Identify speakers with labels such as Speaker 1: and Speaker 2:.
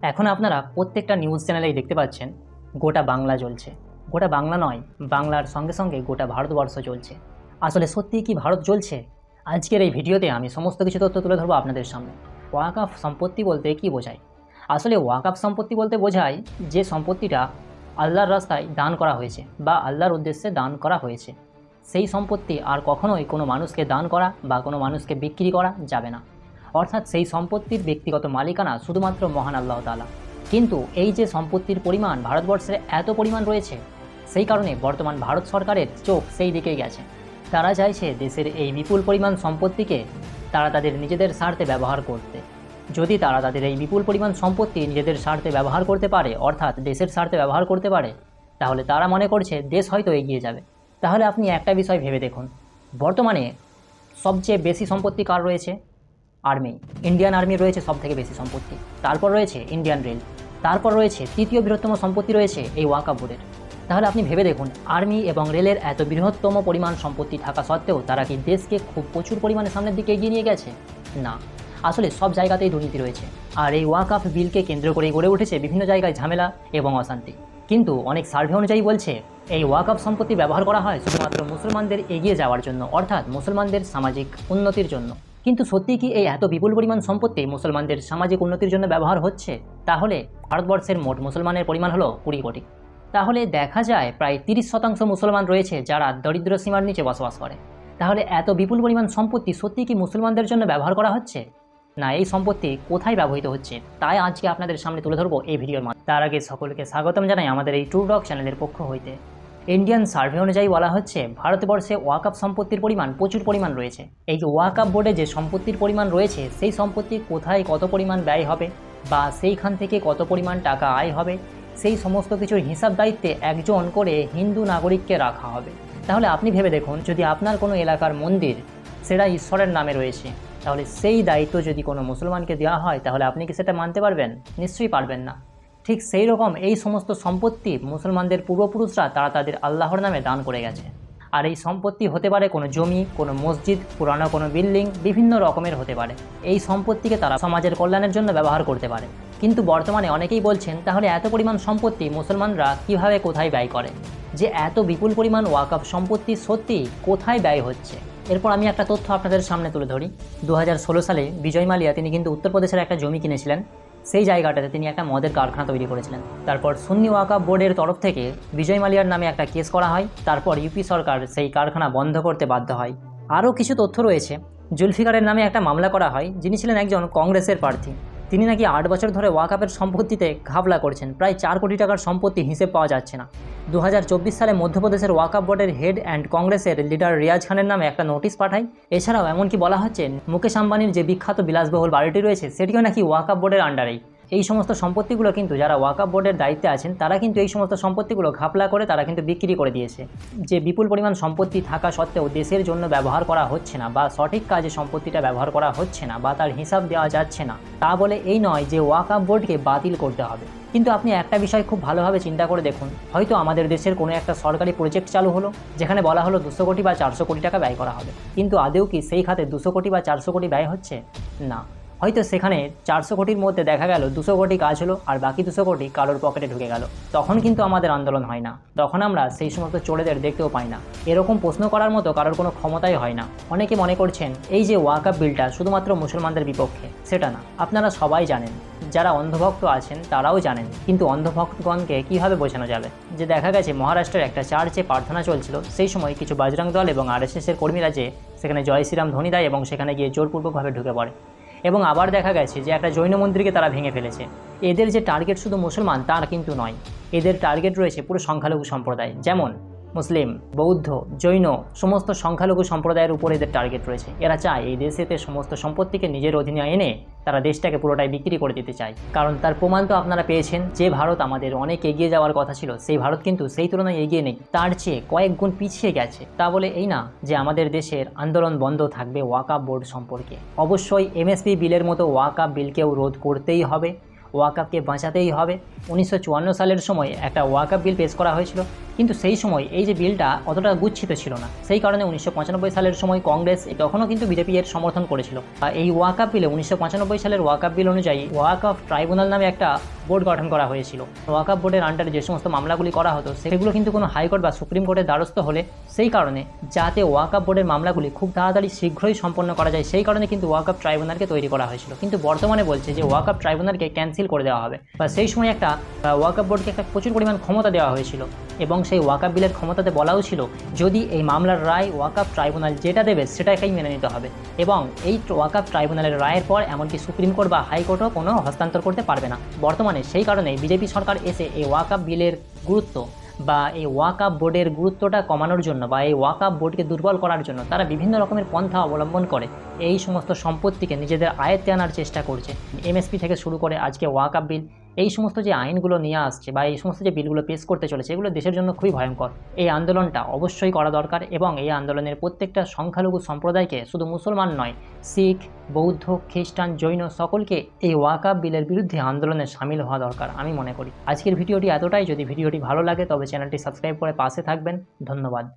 Speaker 1: এখন আপনারা প্রত্যেকটা নিউজ চ্যানেলেই দেখতে পাচ্ছেন, গোটা বাংলা চলছে। গোটা বাংলা নয়, বাংলার সঙ্গে সঙ্গে গোটা ভারতবর্ষ চলছে। আসলে সত্যিই কি ভারত চলছে? আজকের এই ভিডিওতে আমি সমস্ত কিছু তথ্য তুলে ধরবো আপনাদের সামনে। ওয়াকআপ সম্পত্তি বলতে কি বোঝায়? আসলে ওয়াকআপ সম্পত্তি বলতে বোঝায় যে সম্পত্তিটা আল্লাহর রাস্তায় দান করা হয়েছে বা আল্লাহর উদ্দেশ্যে দান করা হয়েছে। সেই সম্পত্তি আর কখনোই কোনো মানুষকে দান করা বা কোনো মানুষকে বিক্রি করা যাবে না। অর্থাৎ সেই সম্পত্তির ব্যক্তিগত মালিকানা শুধুমাত্র মহান আল্লাহ তালা কিন্তু এই যে সম্পত্তির পরিমাণ ভারতবর্ষে এত পরিমাণ রয়েছে, সেই কারণে বর্তমান ভারত সরকারের চোখ সেই দিকেই গেছে। তারা চাইছে দেশের এই বিপুল পরিমাণ সম্পত্তিকে তারা তাদের নিজেদের স্বার্থে ব্যবহার করতে। যদি তারা তাদের এই বিপুল পরিমাণ সম্পত্তি নিজেদের স্বার্থে ব্যবহার করতে পারে, অর্থাৎ দেশের স্বার্থে ব্যবহার করতে পারে, তাহলে তারা মনে করছে দেশ হয়তো এগিয়ে যাবে। তাহলে আপনি একটা বিষয় ভেবে দেখুন। বর্তমানে সবচেয়ে বেশি সম্পত্তি কার রয়েছে? আর্মি। ইন্ডিয়ান আর্মি রয়েছে সব থেকে বেশি সম্পত্তি। তারপর রয়েছে ইন্ডিয়ান রেল। তারপর রয়েছে তৃতীয় বৃহত্তম সম্পত্তি রয়েছে এই ওয়াকা বোর্ডের। তাহলে আপনি ভেবে দেখুন, আর্মি এবং রেলের এত বৃহত্তম পরিমাণ সম্পত্তি থাকা সত্ত্বেও তারা কি দেশকে খুব প্রচুর পরিমাণে সামনের দিকে এগিয়ে নিয়ে গেছে? না। আসলে সব জায়গাতেই দুর্নীতি রয়েছে। আর এই ওয়াকআপ বিলকে কেন্দ্র করেই গড়ে উঠেছে বিভিন্ন জায়গায় ঝামেলা এবং অশান্তি। কিন্তু অনেক সার্ভে অনুযায়ী বলছে, এই ওয়াকআপ সম্পত্তি ব্যবহার করা হয় শুধুমাত্র মুসলমানদের এগিয়ে যাওয়ার জন্য, অর্থাৎ মুসলমানদের সামাজিক উন্নতির জন্য। কিন্তু সত্যি কি এই এত বিপুল পরিমাণ সম্পত্তি মুসলমানদের সামাজিক উন্নতির জন্য ব্যবহার হচ্ছে? তাহলে ভারতবর্ষের মোট মুসলমানের পরিমাণ হলো কুড়ি কোটি। তাহলে দেখা যায় প্রায় তিরিশ শতাংশ মুসলমান রয়েছে যারা দরিদ্র সীমার নিচে বসবাস করে। তাহলে এত বিপুল পরিমাণ সম্পত্তি সত্যি কি মুসলমানদের জন্য ব্যবহার করা হচ্ছে? না, এই সম্পত্তি কোথায় ব্যবহৃত হচ্ছে? তাই আজকে আপনাদের সামনে তুলে ধরবো এই ভিডিওর মাধ্যমে। তার আগে সকলকে স্বাগতম জানাই আমাদের এই ট্রু ডক চ্যানেলের পক্ষ হইতে। ইন্ডিয়ান সার্ভে অনুযায়ী বলা হচ্ছে, ভারতবর্ষে ওয়াকআপ সম্পত্তির পরিমাণ প্রচুর পরিমাণ রয়েছে। এই যে ওয়াকআপ বোর্ডে যে সম্পত্তির পরিমাণ রয়েছে, সেই সম্পত্তি কোথায় কত পরিমাণ ব্যয় হবে বা সেইখান থেকে কত পরিমাণ টাকা আয় হবে, সেই সমস্ত কিছুর হিসাব দায়িত্বে একজন করে হিন্দু নাগরিককে রাখা হবে। তাহলে আপনি ভেবে দেখুন, যদি আপনার কোনো এলাকার মন্দির সেটা ঈশ্বরের নামে রয়েছে, তাহলে সেই দায়িত্ব যদি কোনো মুসলমানকে দেওয়া হয়, তাহলে আপনি কি সেটা মানতে পারবেন? নিশ্চয়ই পারবেন না। ঠিক সেই রকম এই সমস্ত সম্পত্তি মুসলমানদের পূর্বপুরুষরা তারা তাদের আল্লাহর নামে দান করে গেছে। আর এই সম্পত্তি হতে পারে কোনো জমি, কোনো মসজিদ, পুরানো কোনো বিল্ডিং, বিভিন্ন রকমের হতে পারে। এই সম্পত্তিকে তারা সমাজের কল্যাণের জন্য ব্যবহার করতে পারে। কিন্তু বর্তমানে অনেকেই বলছেন, তাহলে এত পরিমাণ সম্পত্তি মুসলমানরা কীভাবে কোথায় ব্যয় করে? যে এত বিপুল পরিমাণ ওয়াকআপ সম্পত্তি সত্যি কোথায় ব্যয় হচ্ছে? এরপর আমি একটা তথ্য আপনাদের সামনে তুলে ধরি। দু হাজার ষোলো সালে বিজয় মালিয়া, তিনি কিন্তু উত্তরপ্রদেশের একটা জমি কিনেছিলেন। সেই জায়গাটাতে তিনি একটা মদের কারখানা তৈরি করেছিলেন। তারপর সুন্নি ওয়াকা বোর্ডের তরফ থেকে বিজয় মালিয়ার নামে একটা কেস করা হয়। তারপর ইউপি সরকার সেই কারখানা বন্ধ করতে বাধ্য হয়। আরও কিছু তথ্য রয়েছে। জুলফিকারের নামে একটা মামলা করা হয়, যিনি ছিলেন একজন কংগ্রেসের প্রার্থী। তিনি নাকি আট বছর ধরে ওয়াকাপের সম্পত্তিতে ঘাবলা করছেন। প্রায় চার কোটি টাকার সম্পত্তি হিসেব পাওয়া যাচ্ছে না। দু হাজার চব্বিশ সালে মধ্যপ্রদেশের ওয়াকাপ বোর্ডের হেড অ্যান্ড কংগ্রেসের লিডার রিয়াজ খানের নামে একটা নোটিশ পাঠায়। এছাড়াও এমনকি বলা হচ্ছে, মুকেশ আম্বানির যে বিখ্যাত বিলাসবহুল বাড়িটি রয়েছে, সেটিও নাকি ওয়াকাপ বোর্ডের আন্ডারেই। এই সমস্ত সম্পত্তিগুলো কিন্তু যারা ওয়াকাপ বোর্ডের দায়িত্বে আছেন, তারা কিন্তু এই সমস্ত সম্পত্তিগুলো ঘাপলা করে তারা কিন্তু বিক্রি করে দিয়েছে। যে বিপুল পরিমাণ সম্পত্তি থাকা সত্ত্বেও দেশের জন্য ব্যবহার করা হচ্ছে না বা সঠিক কাজে সম্পত্তিটা ব্যবহার করা হচ্ছে না বা তার হিসাব দেওয়া যাচ্ছে না। তা বলে এই নয় যে ওয়াকাপ বোর্ডকে বাতিল করতে হবে। কিন্তু আপনি একটা বিষয় খুব ভালোভাবে চিন্তা করে দেখুন। হয়তো আমাদের দেশের কোনো একটা সরকারি প্রজেক্ট চালু হলো, যেখানে বলা হলো দুশো কোটি বা চারশো কোটি টাকা ব্যয় করা হবে। কিন্তু আদেও কি সেই খাতে দুশো কোটি বা চারশো কোটি ব্যয় হচ্ছে? না। হয়তো সেখানে চারশো কোটির মধ্যে দেখা গেল, দুশো কোটি কাজ হলো আর বাকি দুশো কোটি কারোর পকেটে ঢুকে গেল। তখন কিন্তু আমাদের আন্দোলন হয় না। তখন আমরা সেই সমস্ত চোরেদের দেখতেও পাই না। এরকম প্রশ্ন করার মতো কারোর কোনো ক্ষমতাই হয় না। অনেকে মনে করছেন, এই যে ওয়াকআপ বিলটা শুধুমাত্র মুসলমানদের বিপক্ষে, সেটা না। আপনারা সবাই জানেন, যারা অন্ধভক্ত আছেন তারাও জানেন, কিন্তু অন্ধভক্তগণকে কীভাবে বোঝানো যাবে? যে দেখা গেছে, মহারাষ্ট্রের একটা চার্চে প্রার্থনা চলছিল। সেই সময় কিছু বাজরং দল এবং আরএসএসের কর্মীরা যে সেখানে জয় শ্রীরাম ধ্বনি দেয় এবং সেখানে গিয়ে জোরপূর্বকভাবে ঢুকে পড়ে। এবং আবার দেখা গেছে যে একটা জৈন মন্দিরকে তারা ভেঙে ফেলেছে। এদের যে টার্গেট শুধু মুসলমান, তার কিন্তু নয়। এদের টার্গেট রয়েছে পুরো সংখ্যালঘু সম্প্রদায়। যেমন মুসলিম, বৌদ্ধ, জৈন, সমস্ত সংখ্যালঘু সম্প্রদায়ের উপর এদের টার্গেট রয়েছে। এরা চায় এই দেশেতে সমস্ত সম্পত্তিকে নিজের অধীনে এনে তারা দেশটাকে পুরোটাই বিক্রি করে দিতে চায়। কারণ তার প্রমাণ তো আপনারা পেয়েছেন, যে ভারত আমাদের অনেক এগিয়ে যাওয়ার কথা ছিল, সেই ভারত কিন্তু সেই তুলনায় এগিয়ে নেই। তার চেয়ে কয়েক গুণ পিছিয়ে গেছে। তা বলে এই না যে আমাদের দেশের আন্দোলন বন্ধ থাকবে ওয়াকাপ বোর্ড সম্পর্কে। অবশ্যই এমএসপি বিলের মতো ওয়াকাপ বিলকেও রোধ করতেই হবে ওয়াকাপকে বাঁচাতেই হবে। উনিশশো চুয়ান্ন সালের সময় একটা ওয়াকাপ বিল পেশ করা হয়েছিল। কিন্তু সেই সময় এই যে বিলটা অতটা গুচ্ছিত ছিল না। সেই কারণে উনিশশো পঁচানব্বই সালের সময় কংগ্রেস তখনও কিন্তু বিজেপি এর সমর্থন করেছিল। এই ওয়াকাপ বিলে, উনিশশো পঁচানব্বই সালের ওয়াকাপ বিল অনুযায়ী ওয়াকাপ ট্রাইব্যুনাল নামে একটা বোর্ড গঠন করা হয়েছিল। ওয়াকাপ বোর্ডের আন্ডারে যে সমস্ত মামলাগুলি করা হতো, সেগুলো কিন্তু কোনো হাইকোর্ট বা সুপ্রিম কোর্টের দ্বারস্থ হলে সেই কারণে যাতে ওয়াকাপ বোর্ডের মামলাগুলি খুব তাড়াতাড়ি শীঘ্রই সম্পন্ন করা যায়, সেই কারণে কিন্তু ওয়াকাপ ট্রাইব্যুনালকে তৈরি করা হয়েছিল। কিন্তু বর্তমানে বলছে যে ওয়াকাপ ট্রাইব্যুনালকে ক্যান্সেল করে দেওয়া হবে। বা সেই সময় একটা ওয়াকাপ বোর্ডকে একটা প্রচুর পরিমাণ ক্ষমতা দেওয়া হয়েছিল। এবং সেই ওয়াকাপ বিলের ক্ষমতাতে বলাও ছিল, যদি এই মামলার রায় ওয়াকাপ ট্রাইব্যুনাল যেটা দেবে সেটাকেই মেনে নিতে হবে। এবং এই ওয়াকাপ ট্রাইব্যুনালের রায়ের পর এমনকি সুপ্রিম কোর্ট বা হাইকোর্টও কোনো হস্তান্তর করতে পারবে না। বর্তমানে সেই কারণে বিজেপি সরকার এসে এই ওয়াকাপ বিলের গুরুত্ব বা এই ওয়াকাপ বোর্ডের গুরুত্বটা কমানোর জন্য বা এই ওয়াকাপ বোর্ডকে দুর্বল করার জন্য তারা বিভিন্ন রকমের পন্থা অবলম্বন করে। এই সমস্ত সম্পত্তিকে নিজেদের আয়ত্তে আনার চেষ্টা করছে। এমএসপি থেকে শুরু করে আজকে ওয়াকাপ বিল, এই সমস্ত যে আইনগুলো নিয়ে আসছে বা এই সমস্ত যে বিলগুলো পেশ করতে চলেছে, এগুলো দেশের জন্য খুবই ভয়ঙ্কর। এই আন্দোলনটা অবশ্যই করা দরকার এবং এই আন্দোলনের প্রত্যেকটা সংখ্যালঘু সম্প্রদায়কে শুধু মুসলমান নয়, শিখ বৌদ্ধ, খ্রিস্টান, জৈন সকলকে এই ওয়াকাপ বিলের বিরুদ্ধে আন্দোলনে সামিল হওয়া দরকার, আমি মনে করি। আজকের ভিডিওটি এতটাই। যদি ভিডিওটি ভালো লাগে, তবে চ্যানেলটি সাবস্ক্রাইব করে পাশে থাকবেন। ধন্যবাদ।